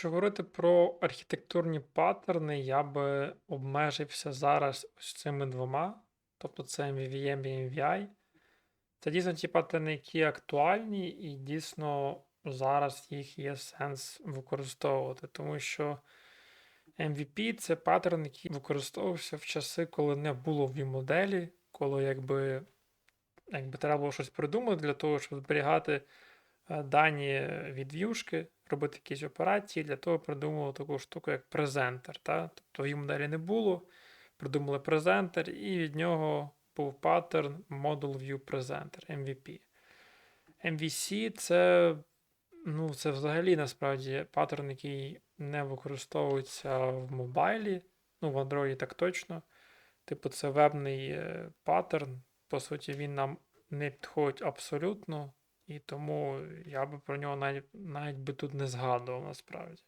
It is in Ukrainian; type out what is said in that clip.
Якщо говорити про архітектурні паттерни, я би обмежився зараз ось цими двома, тобто це MVVM і MVI. Це дійсно ті паттерни, які актуальні, і дійсно зараз їх є сенс використовувати, тому що MVP це паттерн, який використовувався в часи, коли не було V-моделі, коли якби, якби треба було щось придумати для того, щоб зберігати дані від в'юшки, робити якісь операції, для того придумали таку штуку, як презентер. Та? Тобто V-моделі не було, придумали презентер, і від нього був паттерн Model View Presenter, MVP. MVC це, ну, це взагалі насправді паттерн, який не використовується в мобайлі, ну, в Android так точно. Типу, це вебний е, паттерн. По суті, він нам не підходить абсолютно, і тому я би про нього навіть, навіть би тут не згадував насправді.